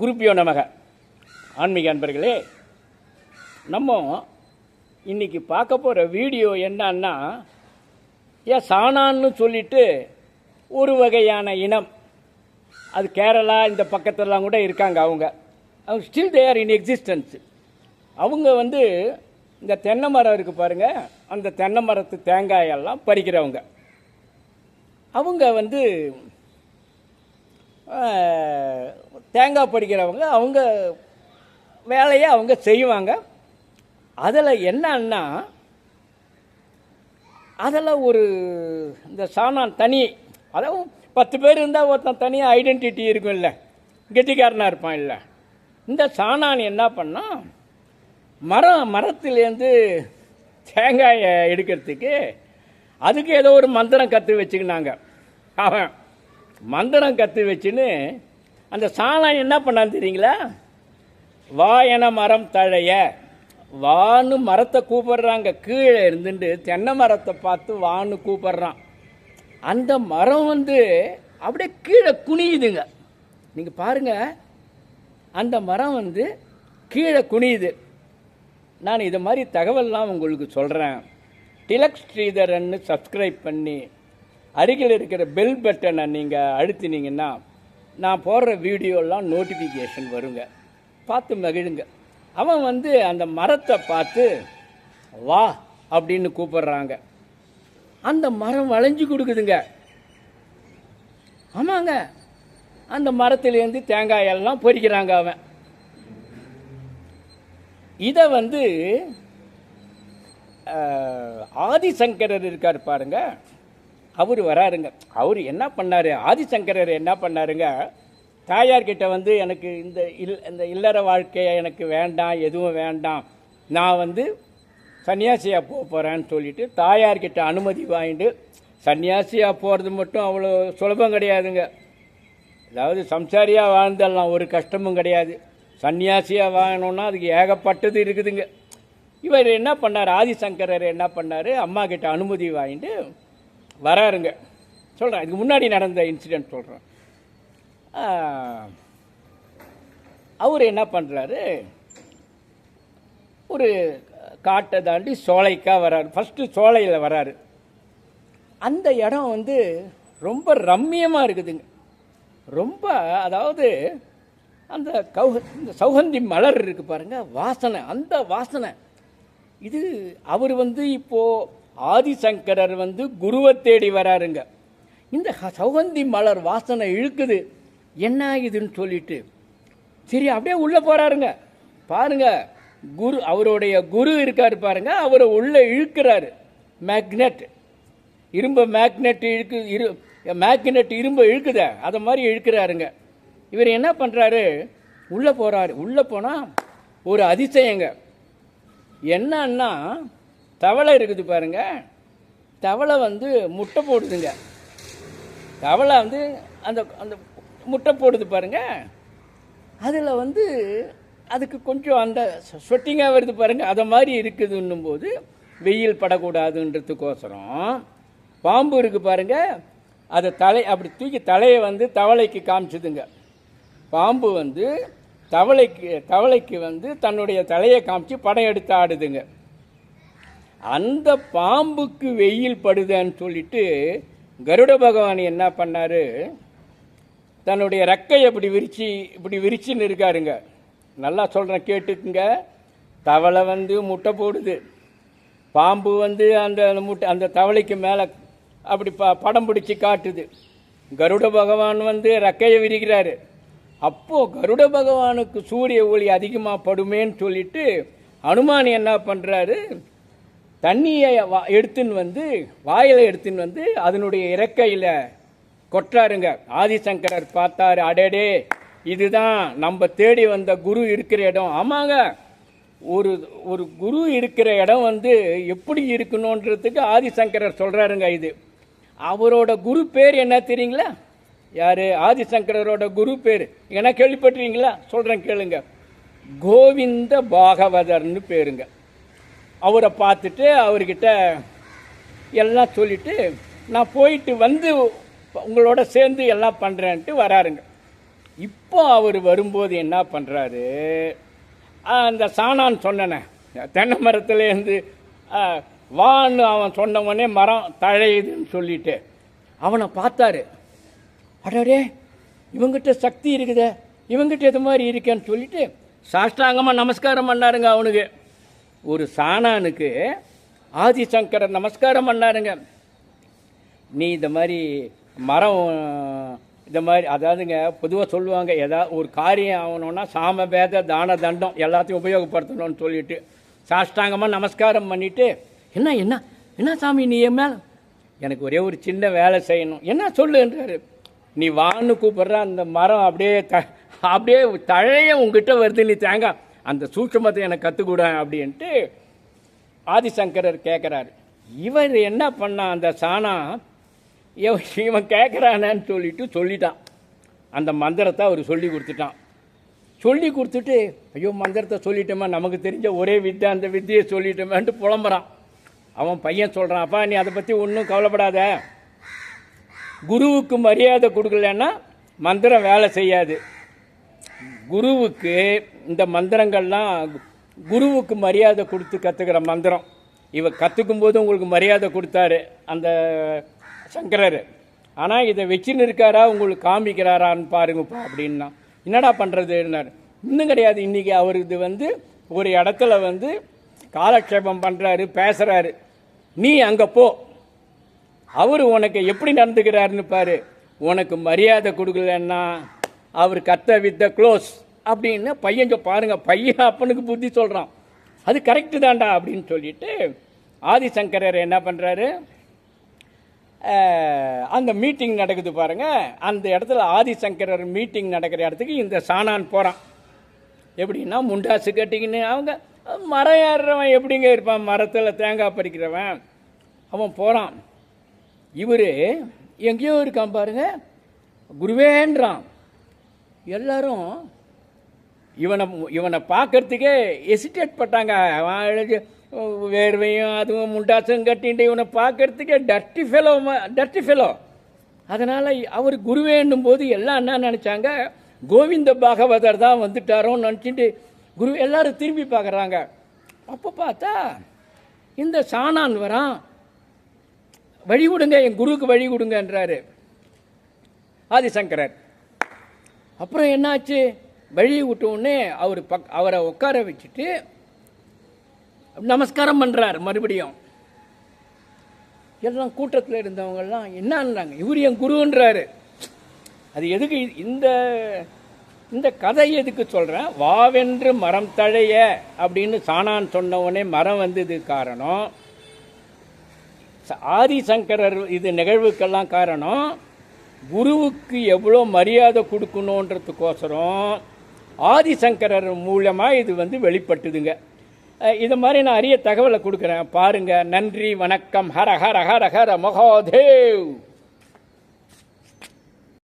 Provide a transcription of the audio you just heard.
குருப்பியோ நமக. ஆன்மீக அன்பர்களே நம்ம இன்னைக்கு பார்க்க போகிற வீடியோ என்னன்னா ஏன் சாணான்னு சொல்லிட்டு ஒரு வகையான இனம். அது கேரளா இந்த பக்கத்துலலாம் கூட இருக்காங்க அவங்க. அவங்க ஸ்டில் தேர் இன் எக்ஸிஸ்டன்ஸ் அவங்க வந்து இந்த தென்னை மரம் இருக்குது பாருங்கள் அந்த தென்னை மரத்து தேங்காயெல்லாம் பறிக்கிறவங்க. அவங்க வந்து தேங்காய் படிக்கிறவங்க அவங்க வேலையை அவங்க செய்வாங்க. அதில் என்னன்னா அதில் ஒரு இந்த சாணான் தனி அதாவது பத்து பேர் இருந்தால் ஒருத்தன் தனியாக ஐடென்டிட்டி இருக்கும் இல்லை கெட்டிக்காரனாக இருப்பான் இல்லை. இந்த சாணான் என்ன பண்ணால் மரம் மரத்துலேருந்து தேங்காயை எடுக்கிறதுக்கு அதுக்கு ஏதோ ஒரு மந்திரம் கற்று வச்சுக்கினாங்க. அவன் மந்திரம் கற்று வச்சுன்னு அந்த சாணம் என்ன பண்ணான்னு தெரியுங்களா? வாயன மரம் தழைய. வான்னு மரத்தை கூப்பிடுறாங்க. கீழே இருந்துட்டு தென்னை மரத்தை பார்த்து வான்னு கூப்பிடுறான். அந்த மரம் வந்து அப்படியே கீழே குனியுதுங்க. நீங்கள் பாருங்க. அந்த மரம் வந்து கீழே குனியுது. நான் இதை மாதிரி தகவல்லாம் உங்களுக்கு சொல்கிறேன் டிலக் ஸ்ரீதரன்னு சப்ஸ்கிரைப் பண்ணி அருகில் இருக்கிற பெல் பட்டனை நீங்கள் அழுத்தினீங்கன்னா நான் போடுற வீடியோலாம் நோட்டிஃபிகேஷன் வருங்க. பார்த்து மகிழுங்க. அவன் வந்து அந்த மரத்தை பார்த்து வா அப்படின்னு கூப்பிடுறாங்க. அந்த மரம் வளைஞ்சு கொடுக்குதுங்க. ஆமாங்க. அந்த மரத்துலேருந்து தேங்காயெல்லாம் பொறிக்கிறாங்க அவன். இதை வந்து ஆதிசங்கரர் இருக்கார் பாருங்கள் அவர் வராருங்க. அவர் என்ன பண்ணார்? ஆதிசங்கரர் என்ன பண்ணாருங்க? தாயார்கிட்ட வந்து எனக்கு இந்த இல் இந்த இல்லற வாழ்க்கையை எனக்கு வேண்டாம் எதுவும் வேண்டாம். நான் வந்து சன்னியாசியாக போக போகிறேன்னு சொல்லிட்டு தாயார்கிட்ட அனுமதி வாங்கிட்டு சன்னியாசியாக போகிறது மட்டும் அவ்வளோ சுலபம் கிடையாதுங்க. அதாவது சம்சாரியாக வாழ்ந்துடலாம் ஒரு கஷ்டமும் கிடையாது. சன்னியாசியாக வாங்கணும்னா அதுக்கு ஏகப்பட்டது இருக்குதுங்க. இவர் என்ன பண்ணார்? ஆதிசங்கரர் என்ன பண்ணார்? அம்மா கிட்ட அனுமதி வாங்கிட்டு வராருங்க. சொல்கிறேன் இதுக்கு முன்னாடி நடந்த இன்சிடென்ட் சொல்கிறேன் அவர் என்ன பண்ணுறாரு ஒரு காட்டை தாண்டி சோலைக்கா வராரு. ஃபஸ்ட்டு சோலையில் வராரு. அந்த இடம் வந்து ரொம்ப ரம்மியமாக இருக்குதுங்க. ரொம்ப அதாவது அந்த கௌ இந்த சௌகந்தி மலர் இருக்கு பாருங்கள் வாசனை அந்த வாசனை. இது அவர் வந்து இப்போது ஆதிசங்கரர் வந்து குருவை தேடி வராருங்க. இந்த சௌகந்தி மலர் வாசனை இழுக்குது. என்ன இதுன்னு சொல்லிட்டு சரி அப்படியே உள்ளே போகிறாருங்க பாருங்க குரு அவருடைய குரு இருக்கார் பாருங்க அவரை உள்ளே இழுக்கிறாரு. மேக்னெட் இரும்பு மேக்னெட் இழுக்கு இரு மேக்னெட் இரும்பு இழுக்குத அதை மாதிரி இழுக்கிறாருங்க. இவர் என்ன பண்ணுறாரு உள்ளே போகிறாரு உள்ளே போனால் ஒரு அதிசயங்க. என்னன்னா தவளை இருக்குது பாருங்க. தவளை வந்து முட்டை போடுதுங்க. தவளை வந்து அந்த அந்த முட்டை போடுது பாருங்க. அதில் வந்து அதுக்கு கொஞ்சம் அந்த ஸ்வெட்டிங்காக வருது பாருங்க. அதை மாதிரி இருக்குதுன்னும் போது வெயில் படக்கூடாதுன்றதுக்கோசரம் பாம்பு இருக்கு பாருங்க. அதை தலை அப்படி தூக்கி தலையை வந்து தவளைக்கு காமிச்சுதுங்க. பாம்பு வந்து தவளைக்கு தவளைக்கு வந்து தன்னுடைய தலையை காமிச்சு படம் எடுத்து ஆடுதுங்க. அந்த பாம்புக்கு வெயில் படுதுன்னு சொல்லிட்டு கருட பகவான் என்ன பண்ணாரு? தன்னுடைய ரெக்கையை இப்படி விரிச்சு இப்படி விரிச்சுன்னு இருக்காருங்க. நல்லா சொல்கிறேன் கேட்டுக்குங்க. தவளை வந்து முட்டை போடுது. பாம்பு வந்து அந்த அந்த முட்டை அந்த தவளைக்கு மேலே அப்படி ப படம் பிடிச்சி காட்டுது. கருட பகவான் வந்து ரெக்கையை விரிக்கிறாரு. அப்போது கருட பகவானுக்கு சூரிய ஒளி அதிகமாக படுமேன்னு சொல்லிட்டு அனுமான் என்ன பண்ணுறாரு தண்ணியை வா- எடுத்துன்னு வந்து வாயில் எடுத்துன்னு வந்து அதனுடைய இறக்கையில் கொட்டாருங்க ஆதிசங்கரர் பார்த்தாரு அடடே இதுதான் நம்ம தேடி வந்த குரு இருக்கிற இடம். ஆமாங்க ஒரு ஒரு குரு இருக்கிற இடம் வந்து எப்படி இருக்கணுன்றதுக்கு ஆதிசங்கரர் சொல்கிறாருங்க இது. அவரோட குரு பேர் என்ன தெரியுங்களா? யார்? ஆதிசங்கரரோட குரு பேர். என்ன கேள்விப்பட்டிருக்கீங்களா? சொல்கிறேன் கேளுங்க. கோவிந்த பாகவதர்னு பேருங்க. அவரை பார்த்துட்டு அவர்கிட்ட எல்லாம் சொல்லிவிட்டு நான் போயிட்டு வந்து உங்களோட சேர்ந்து எல்லாம் பண்ணுறேன்ட்டு வராருங்க. இப்போ அவர் வரும்போது என்ன பண்ணுறாரு அந்த சாணான் சொன்னனே தென்னை மரத்துலேருந்து வான்னு அவன் சொன்ன உடனே மரம் தழையுதுன்னு சொல்லிட்டு அவனை பார்த்தாரு. அடரே இவங்கிட்ட சக்தி இருக்குதே இவங்கிட்ட இது மாதிரி இருக்கேன்னு சொல்லிட்டு சாஷ்டாங்கமாக நமஸ்காரம் பண்ணாருங்க அவனுக்கு. ஒரு சாணானுக்கு ஆதிசங்கரர் நமஸ்காரம் பண்ணாருங்க. நீ இந்த மாதிரி மரம் இந்த மாதிரி அதாவதுங்க பொதுவாக சொல்லுவாங்க ஏதாவது ஒரு காரியம் ஆகணும்னா சாம பேத தான தண்டம் எல்லாத்தையும் உபயோகப்படுத்தணும்னு சொல்லிட்டு சாஷ்டாங்கமாக நமஸ்காரம் பண்ணிவிட்டு என்ன என்ன என்ன சாமி நீ என் மேலே? எனக்கு ஒரே ஒரு சின்ன வேலை செய்யணும். என்ன சொல்லுன்றாரு நீ வான்னு கூப்பிட்ற அந்த மரம் அப்படியே த அப்படியே தழைய உங்ககிட்ட வருது நீ தேங்காய் அந்த சூட்சமத்தை எனக்கு கற்றுக்கூட அப்படின்ட்டு ஆதிசங்கரர் கேட்குறாரு இவர் என்ன பண்ணான் அந்த சாணா இவன் இவன் சொல்லிட்டு சொல்லிட்டான். அந்த மந்திரத்தை அவர் சொல்லி கொடுத்துட்டான். சொல்லி கொடுத்துட்டு ஐயோ மந்திரத்தை சொல்லிட்டோமா நமக்கு தெரிஞ்ச ஒரே வித்தை அந்த வித்தியை சொல்லிட்டோமேன்ட்டு புலம்புறான். அவன் பையன் சொல்கிறான் அப்பா நீ அதை பற்றி ஒன்றும் கவலைப்படாத. குருவுக்கு மரியாதை கொடுக்கலன்னா மந்திரம் வேலை செய்யாது. குருவுக்கு இந்த மந்திரங்கள்லாம் குருவுக்கு மரியாதை கொடுத்து கற்றுக்கிற மந்திரம். இவர் கற்றுக்கும் போது உங்களுக்கு மரியாதை கொடுத்தாரு அந்த சங்கரர். ஆனால் இதை வச்சுன்னு இருக்காரா உங்களுக்கு காமிக்கிறாரான்னு பாருங்கப்பா அப்படின்னா. என்னடா பண்ணுறதுன்னாரு இன்னும் கிடையாது இன்றைக்கி அவர் இது வந்து ஒரு இடத்துல வந்து காலக்ஷேபம் பண்ணுறாரு பேசுகிறாரு நீ அங்கே போ. அவர் உனக்கு எப்படி நடந்துக்கிறாருன்னு பாரு. உனக்கு மரியாதை கொடுக்கலன்னா அவர் கத்த வித் த க்ளோஸ் அப்படின்னு பையன் பாருங்கள் பையன் அப்பனுக்கு புத்தி சொல்கிறான் அது கரெக்டு தான்டா அப்படின்னு சொல்லிட்டு ஆதிசங்கரர் என்ன பண்ணுறாரு அந்த மீட்டிங் நடக்குது பாருங்க. அந்த இடத்துல ஆதிசங்கரர் மீட்டிங் நடக்கிற இடத்துக்கு இந்த சாணான் போகிறான் எப்படின்னா முண்டாசு கட்டிக்கின்னு அவங்க மரம் ஏறுறவன் எப்படிங்க இருப்பான்? மரத்தில் தேங்காய் பறிக்கிறவன். அவன் போகிறான் இவர் எங்கேயோ இருக்கான் பாருங்க. குருவேன்றான். எல்லாரும் இவனை இவனை பார்க்கறதுக்கே எசிட்டேட் பட்டாங்க. அவன் வேர்வையும் அதுவும் முண்டாசும் கட்டின்ட்டு இவனை பார்க்கறதுக்கே டர்ட்டி ஃபெலோ டர்ட்டி ஃபெலோ அதனால் அவர் குருவேன்னும் போது எல்லாம் என்ன நினச்சாங்க? கோவிந்த பாகவதர் தான் வந்துட்டாரோன்னு நினச்சிட்டு குரு எல்லாரும் திரும்பி பார்க்குறாங்க. அப்போ பார்த்தா இந்த சாணான் வரான். வழி கொடுங்க என் குருவுக்கு வழி கொடுங்கன்றாரு. ஆதிசங்கரர். அப்புறம் என்னாச்சு? வழி விட்ட உடனே அவர் பக் அவரை உட்கார வச்சுட்டு நமஸ்காரம் பண்ணுறார் மறுபடியும். எல்லாம் கூட்டத்தில் இருந்தவங்கெல்லாம் என்னன்றாங்க? இவர் என் குருன்றாரு. அது எதுக்கு இந்த இந்த கதை எதுக்கு சொல்கிறேன் வாவென்று மரம் தழைய அப்படின்னு சாணான் சொன்ன உடனே மரம் வந்தது காரணம். ஆதிசங்கரர் இது நிகழ்வுக்கெல்லாம் காரணம். குருவுக்கு எவ்வளோ மரியாதை கொடுக்கணுன்றதுக்கோசரம் ஆதிசங்கரர் மூலமாக இது வந்து வெளிப்பட்டுதுங்க. இது மாதிரி நான் அரிய தகவலை கொடுக்குறேன். பாருங்கள் நன்றி வணக்கம். ஹர ஹர ஹர ஹர மகாதேவ்!